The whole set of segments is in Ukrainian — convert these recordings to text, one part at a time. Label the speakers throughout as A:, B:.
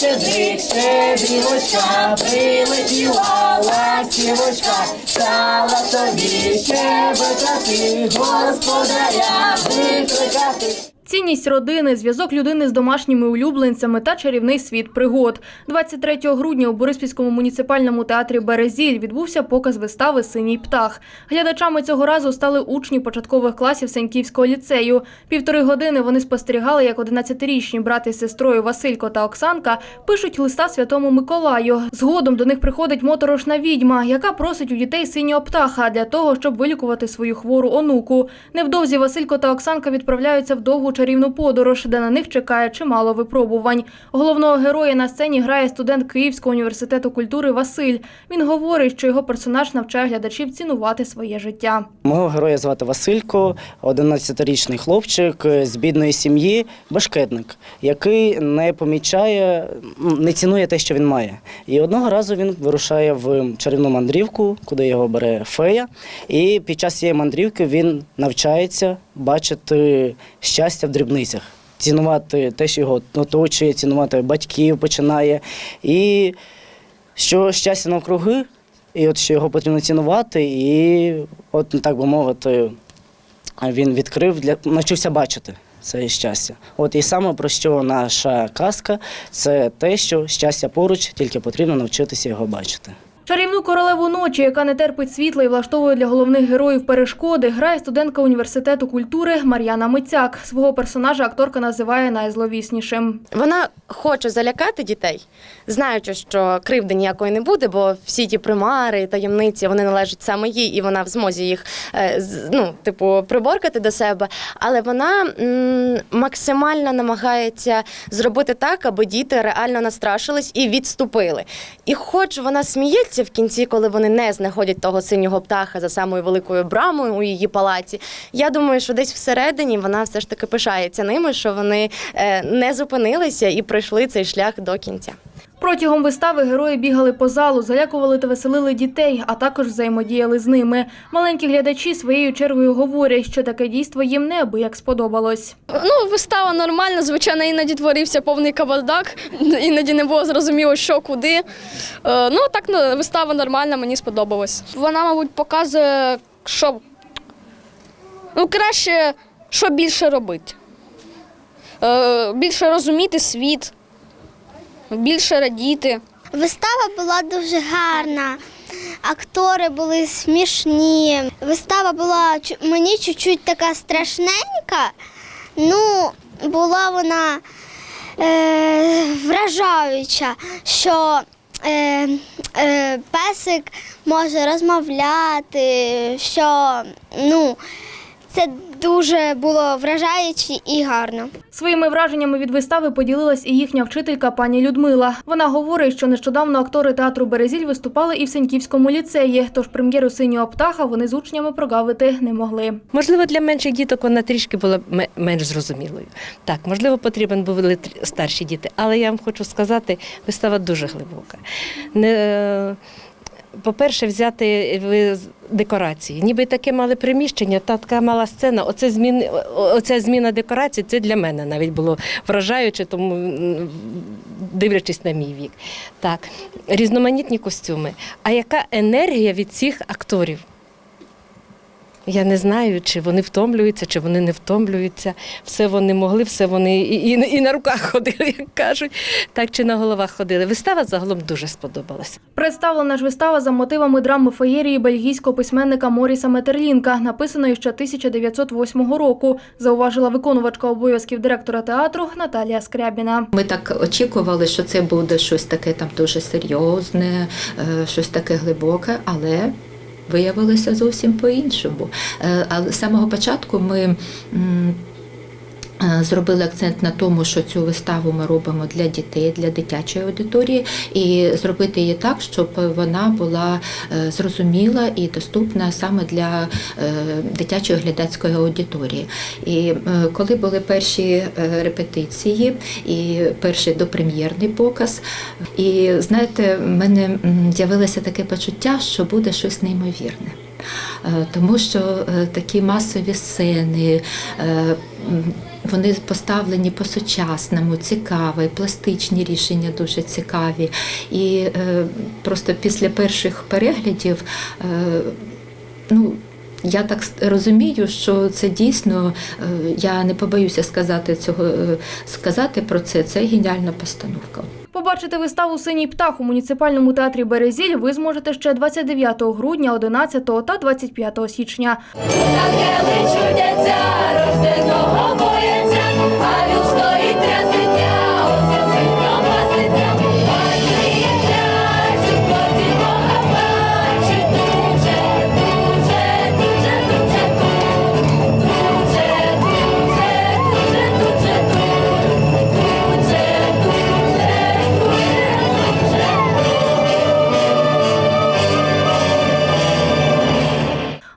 A: швидше, білочка, прилетіла ластівочка, стала тобі ще щебетати, господаря викликати.
B: Цінність родини, зв'язок людини з домашніми улюбленцями та чарівний світ пригод. 23 грудня у Бориспільському муніципальному театрі Березіль відбувся показ вистави Синій птах. Глядачами цього разу стали учні початкових класів Сеньківського ліцею. Півтори години вони спостерігали, як 11-річні брати з сестрою Василько та Оксанка пишуть листа святому Миколаю. Згодом до них приходить моторошна відьма, яка просить у дітей синього птаха для того, щоб вилікувати свою хвору онуку. Невдовзі Василько та Оксанка відправляються в довгу чарівну подорож, де на них чекає чимало випробувань. Головного героя на сцені грає студент Київського університету культури Василь. Він говорить, що його персонаж навчає глядачів цінувати своє життя.
C: Мого героя звати Василько, 11-річний хлопчик з бідної сім'ї, башкетник, який не помічає, не цінує те, що він має. І одного разу він вирушає в чарівну мандрівку, куди його бере фея. І під час цієї мандрівки він навчається бачити щастя в дрібницях. Цінувати те, що його оточує, цінувати батьків починає. І що щастя навкруги, і от що його потрібно цінувати, і от так би мовити, він відкрив для навчився бачити це щастя. От і саме про що наша казка це те, що щастя поруч, тільки потрібно навчитися його бачити.
B: Чарівну королеву ночі, яка не терпить світла і влаштовує для головних героїв перешкоди, грає студентка університету культури Мар'яна Мицяк. Свого персонажа акторка називає найзловіснішим.
D: Вона хоче залякати дітей, знаючи, що кривди ніякої не буде, бо всі ті примари, таємниці вони належать саме їй, і вона в змозі їх е, ну, типу, приборкати до себе. Але вона максимально намагається зробити так, аби діти реально настрашились і відступили. І хоч вона сміється в кінці, коли вони не знаходять того синього птаха за самою великою брамою у її палаці, я думаю, що десь всередині вона все ж таки пишається ними, що вони е, не зупинилися і пройшли цей шлях до кінця.
B: Протягом вистави герої бігали по залу, залякували та веселили дітей, а також взаємодіяли з ними. Маленькі глядачі своєю чергою говорять, що таке дійство їм неабияк сподобалось.
E: Ну, вистава нормальна, звичайно, іноді творився повний кавардак, іноді не було зрозуміло, що куди. Е, ну, так ну, вистава нормальна, мені сподобалась. Вона, мабуть, показує, що ну, краще, що більше робити. Е, більше розуміти світ, більше радіти.
F: Вистава була дуже гарна. Актори були смішні. Вистава була мені чуть-чуть така страшненька. Ну, була вона е, вражаюча, що е, е, песик може розмовляти, що ну, це дуже було вражаюче і гарно.
B: Своїми враженнями від вистави поділилась і їхня вчителька пані Людмила. Вона говорить, що нещодавно актори театру Березіль виступали і в Сеньківському ліцеї, тож прем'єру синього птаха вони з учнями прогавити не могли.
G: Можливо, для менших діток вона трішки була менш зрозумілою. Так, можливо, потрібен були старші діти, але я вам хочу сказати, вистава дуже глибока. Не, по-перше, взяти ви декорації. Ніби таке мале приміщення, та така мала сцена. Оце змін, оця зміна декорацій, це для мене навіть було вражаюче, тому дивлячись на мій вік. Так, різноманітні костюми. А яка енергія від цих акторів? Я не знаю, чи вони втомлюються, чи вони не втомлюються. Все вони могли, все вони і, і, і на руках ходили, як кажуть, так чи на головах ходили. Вистава загалом дуже сподобалась.
B: Представлена ж вистава за мотивами драми феєрії бельгійського письменника Моріса Метерлінка, написаної ще 1908 року, зауважила виконувачка обов'язків директора театру Наталія Скрябіна.
H: Ми так очікували, що це буде щось таке там дуже серйозне, е, щось таке глибоке, але виявилося зовсім по-іншому. Е, Але з самого початку ми. Е, Зробили акцент на тому, що цю виставу ми робимо для дітей, для дитячої аудиторії, і зробити її так, щоб вона була е, зрозуміла і доступна саме для е, дитячої глядацької аудиторії. І коли були перші репетиції і перший допрем'єрний показ, і знаєте, в мене з'явилося таке почуття, що буде щось неймовірне. Тому що такі масові сцени, Вони поставлені по-сучасному, цікаві, пластичні рішення дуже цікаві. І е, просто після перших переглядів, е, ну, я так розумію, що це дійсно, е, я не побоюся сказати цього, е, сказати про це. Це геніальна постановка.
B: Побачити виставу Синій птах у муніципальному театрі Березіль ви зможете ще 29 грудня, 11 та 25 січня.
A: Ангели чудяться, рожденого бояться,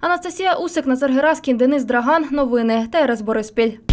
B: Анастасія Усик, Назар Гераскін, Денис Драган. Новини ТРС Бориспіль.